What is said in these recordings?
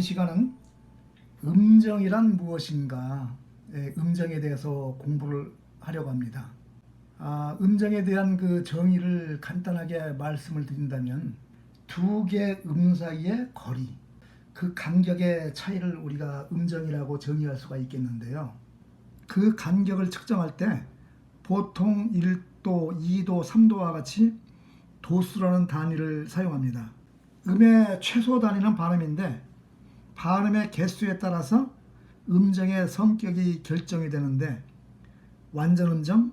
이 시간은 음정이란 무엇인가, 예, 음정에 대해서 공부를 하려고 합니다. 아, 음정에 대한 그 정의를 간단하게 말씀을 드린다면 두 개 음 사이의 거리, 그 간격의 차이를 우리가 음정이라고 정의할 수가 있겠는데요. 그 간격을 측정할 때 보통 1도, 2도, 3도와 같이 도수라는 단위를 사용합니다. 음의 최소 단위는 반음인데 반음의 개수에 따라서 음정의 성격이 결정이 되는데 완전 음정,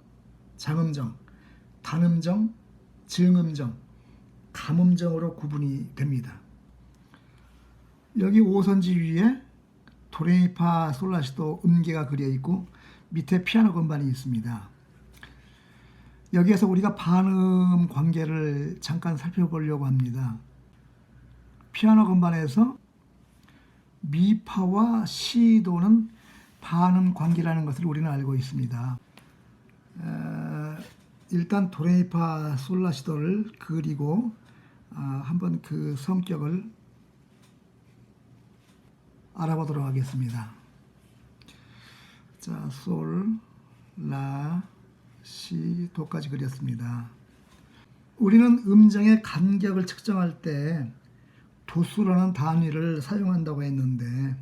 장음정, 단음정, 증음정, 감음정으로 구분이 됩니다. 여기 오선지 위에 도레미파 솔라시도 음계가 그려 있고 밑에 피아노 건반이 있습니다. 여기에서 우리가 반음 관계를 잠깐 살펴보려고 합니다. 피아노 건반에서 미파와 시도는 반음 관계라는 것을 우리는 알고 있습니다. 에, 일단 도레미파 솔라시도를 그리고 아, 한번 그 성격을 알아보도록 하겠습니다. 자, 솔, 라, 시, 도까지 그렸습니다. 우리는 음정의 간격을 측정할 때 도수라는 단위를 사용한다고 했는데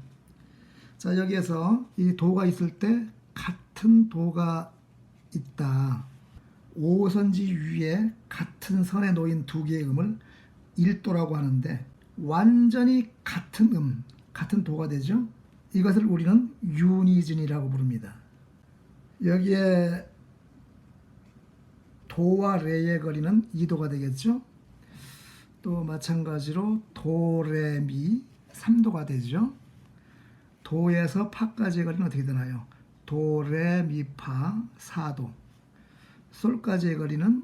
자 여기에서 이 도가 있을 때 같은 도가 있다. 5선지 위에 같은 선에 놓인 두 개의 음을 1도라고 하는데 완전히 같은 음, 같은 도가 되죠. 이것을 우리는 유니즌이라고 부릅니다. 여기에 도와 레의 거리는 2도가 되겠죠. 또 마찬가지로 도레미 3도가 되죠. 도에서 파까지의 거리는 어떻게 되나요? 도레미파 4도. 솔까지의 거리는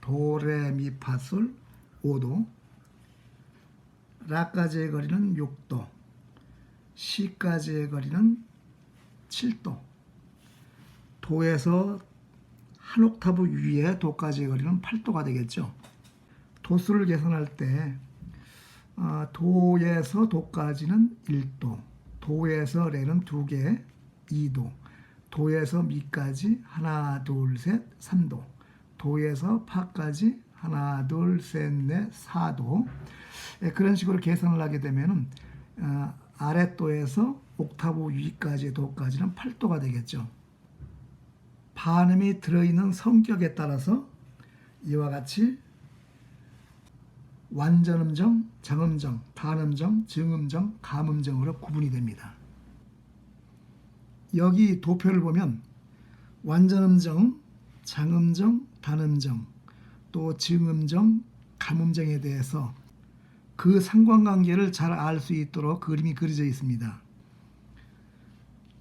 도레미파솔 5도. 라까지의 거리는 6도. 시까지의 거리는 7도. 도에서 한 옥타브 위에 도까지의 거리는 8도가 되겠죠. 도수를 계산할 때 어, 도에서 도까지는 1도, 도에서 레는 2개, 2도, 도에서 미까지 하나, 둘, 셋, 3도, 도에서 파까지 하나, 둘, 셋, 넷, 4도 예, 그런 식으로 계산을 하게 되면은 어, 아랫도에서 옥타브 위까지의 도까지는 8도가 되겠죠. 반음이 들어있는 성격에 따라서 이와 같이 완전음정, 장음정, 단음정, 증음정, 감음정으로 구분이 됩니다. 여기 도표를 보면 완전음정, 장음정, 단음정, 또 증음정, 감음정에 대해서 그 상관관계를 잘 알 수 있도록 그림이 그려져 있습니다.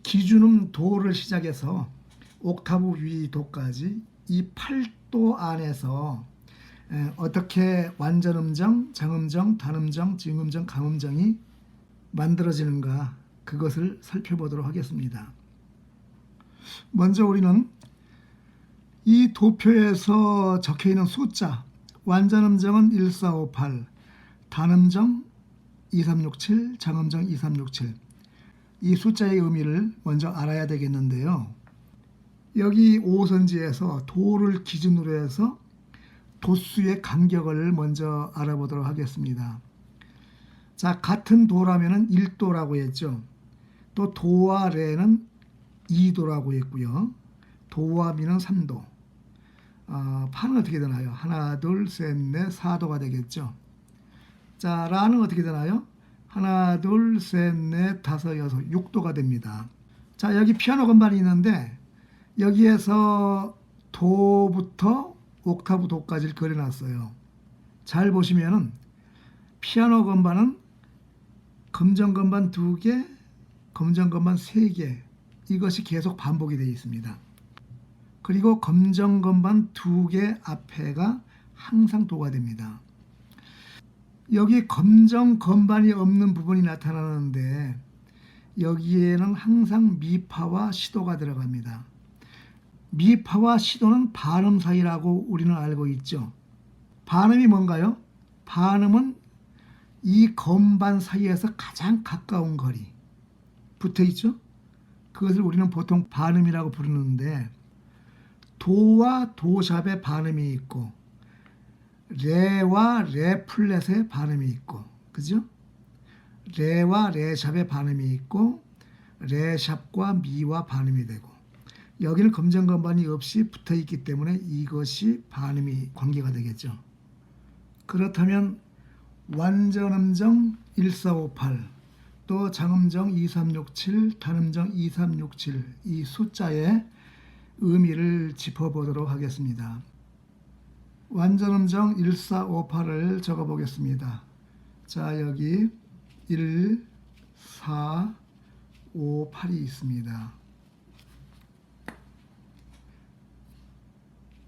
기준음 도를 시작해서 옥타브 위 도까지 이 8도 안에서 어떻게 완전 음정, 장음정, 단음정, 증음정, 감음정이 만들어지는가 그것을 살펴보도록 하겠습니다. 먼저 우리는 이 도표에서 적혀 있는 숫자 완전 음정은 1458, 단음정 2367, 장음정 2367. 이 숫자의 의미를 먼저 알아야 되겠는데요. 여기 5선지에서 도를 기준으로 해서 도수의 간격을 먼저 알아보도록 하겠습니다. 자, 같은 도라면은 1도라고 했죠. 또 도와 레는 2도라고 했고요. 도와 미는 3도. 어, 파는 어떻게 되나요? 하나, 둘, 셋, 넷, 4도가 되겠죠. 자, 라는 어떻게 되나요? 하나, 둘, 셋, 넷, 다섯, 여섯, 6도가 됩니다. 자, 여기 피아노 건반이 있는데 여기에서 도부터 옥타브 도까지를 그려놨어요. 잘 보시면은 피아노 건반은 검정 건반 두 개, 검정 건반 세 개, 이것이 계속 반복이 되어 있습니다. 그리고 검정 건반 두 개 앞에가 항상 도가 됩니다. 여기 검정 건반이 없는 부분이 나타나는데 여기에는 항상 미파와 시도가 들어갑니다. 미파와 시도는 반음 사이라고 우리는 알고 있죠. 반음이 뭔가요? 반음은 이 건반 사이에서 가장 가까운 거리 붙어 있죠? 그것을 우리는 보통 반음이라고 부르는데 도와 도샵의 반음이 있고 레와 레 플랫의 반음이 있고 그죠? 레와 레샵의 반음이 있고 레샵과 미와 반음이 되고 여기는 검정 건반이 없이 붙어 있기 때문에 이것이 반음이 관계가 되겠죠. 그렇다면 완전 음정 1458, 또 장음정 2367, 단음정 2367 이 숫자의 의미를 짚어보도록 하겠습니다. 완전 음정 1458을 적어 보겠습니다. 자 여기 1, 4, 5, 8이 있습니다.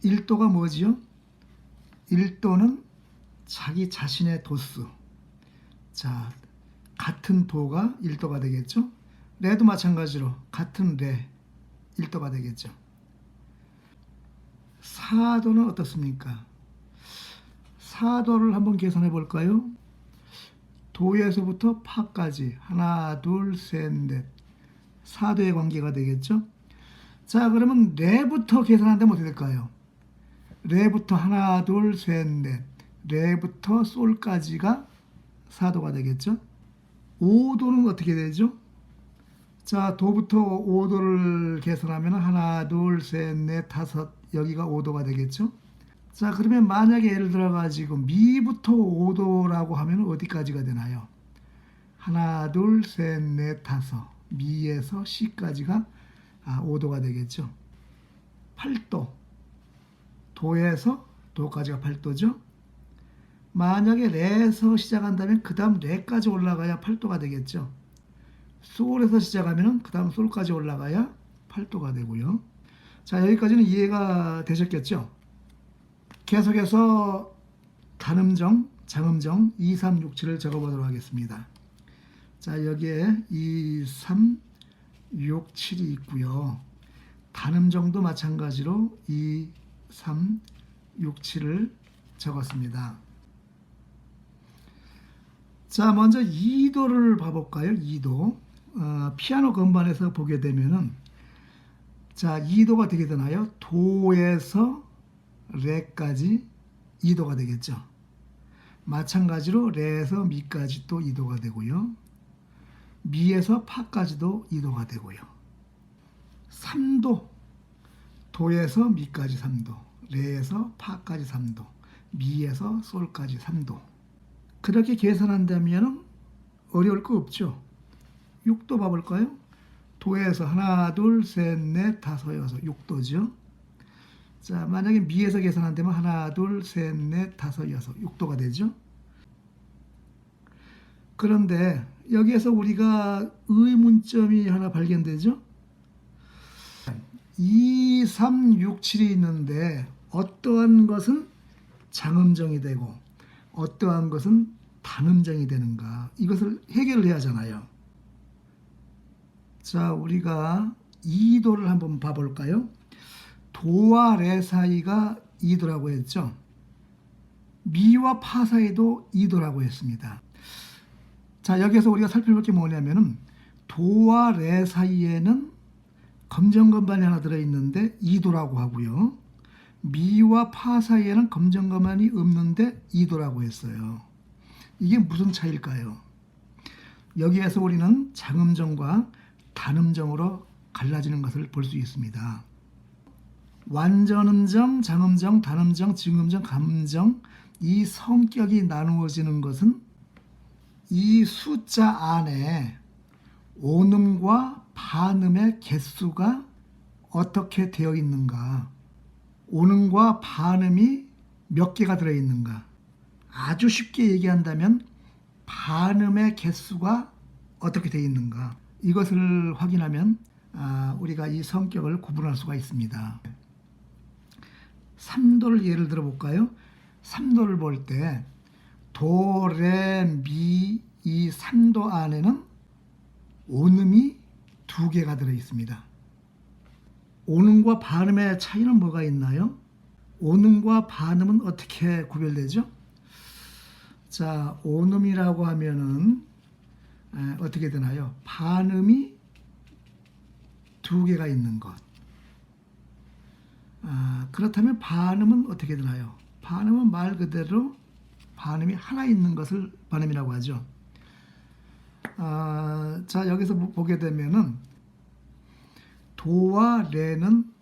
1도가 뭐지요? 1도는 자기 자신의 도수. 자, 같은 도가 1도가 되겠죠? 레도 마찬가지로 같은 레 1도가 되겠죠. 4도는 어떻습니까? 4도를 한번 계산해 볼까요? 도에서부터 파까지 하나, 둘, 셋, 넷. 4도의 관계가 되겠죠? 자, 그러면 레부터 계산한다면 어떻게 될까요? 레부터 하나, 둘, 셋, 넷. 레부터 솔까지가 4도가 되겠죠? 5도는 어떻게 되죠? 자, 도부터 5도를 계산하면 하나, 둘, 셋, 넷, 다섯 여기가 5도가 되겠죠? 자, 그러면 만약에 예를 들어 가지고 미부터 5도라고 하면 어디까지가 되나요? 하나, 둘, 셋, 넷, 다섯. 미에서 C까지가 아, 5도가 되겠죠. 8도. 도에서 도까지가 8도죠. 만약에 레에서 시작한다면 그 다음 레까지 올라가야 8도가 되겠죠. 솔에서 시작하면 그 다음 솔까지 올라가야 8도가 되고요. 자 여기까지는 이해가 되셨겠죠? 계속해서 단음정, 장음정 2, 3, 6, 7을 적어보도록 하겠습니다. 자 여기에 2, 3, 6, 7이 있고요. 단음정도 마찬가지로 2, 3, 6, 7을 적었습니다. 자, 먼저 2도를 봐볼까요? 2도. 어, 피아노 건반에서 보게 되면은 자, 2도가 되게 되나요? 도에서 레까지 2도가 되겠죠. 마찬가지로 레에서 미까지 또 2도가 되고요. 미에서 파까지도 2도가 되고요. 3도 도에서 미까지 3도, 레에서 파까지 3도, 미에서 솔까지 3도. 그렇게 계산한다면 어려울 거 없죠. 6도 봐볼까요? 도에서 하나, 둘, 셋, 넷, 다섯, 여섯, 6도죠. 자, 만약에 미에서 계산한다면 하나, 둘, 셋, 넷, 다섯, 여섯, 6도가 되죠. 그런데 여기에서 우리가 의문점이 하나 발견되죠. 2, 3, 6, 7이 있는데 어떠한 것은 장음정이 되고 어떠한 것은 단음정이 되는가 이것을 해결을 해야 하잖아요. 자, 우리가 2도를 한번 봐볼까요? 도와 레 사이가 2도라고 했죠. 미와 파 사이도 2도라고 했습니다. 자, 여기서 우리가 살펴볼 게 뭐냐면은 도와 레 사이에는 검정 건반이 하나 들어 있는데 2도라고 하고요. 미와 파 사이에는 검정 건반이 없는데 2도라고 했어요. 이게 무슨 차이일까요? 여기에서 우리는 장음정과 단음정으로 갈라지는 것을 볼 수 있습니다. 완전음정, 장음정, 단음정, 증음정, 감정 이 성격이 나누어지는 것은 이 숫자 안에 온음과 반음의 개수가 어떻게 되어 있는가, 온음과 반음이 몇 개가 들어 있는가. 아주 쉽게 얘기한다면 반음의 개수가 어떻게 되어 있는가. 이것을 확인하면 아, 우리가 이 성격을 구분할 수가 있습니다. 3도를 예를 들어 볼까요? 3도를 볼 때 도, 레, 미, 이 3도 안에는 온음이 두 개가 들어 있습니다. 온음과 반음의 차이는 뭐가 있나요? 온음과 반음은 어떻게 구별되죠? 자, 온음이라고 하면은 에, 어떻게 되나요? 반음이 두 개가 있는 것. 아, 그렇다면 반음은 어떻게 되나요? 반음은 말 그대로 반음이 하나 있는 것을 반음이라고 하죠. 아, 자 여기서 보- 보게 되면은 도와 레는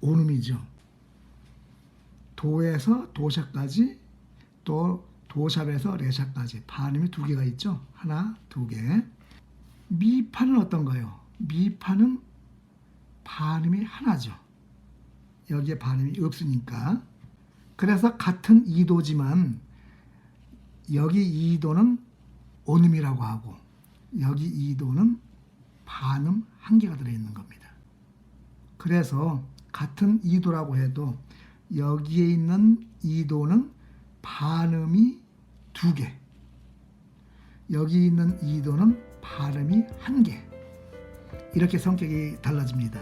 온음이죠. 도에서 도샤까지 또 도샵에서 레샤까지 반음이 두 개가 있죠. 하나, 두 개. 미파는 어떤가요? 미파는 반음이 하나죠. 여기에 반음이 없으니까. 그래서 같은 이도지만 여기 이도는 온음이라고 하고 여기 이도는 반음 한 개가 들어있는 겁니다. 그래서 같은 이도라고 해도 여기에 있는 이도는 반음이 두 개, 여기 있는 이도는 발음이 한 개. 이렇게 성격이 달라집니다.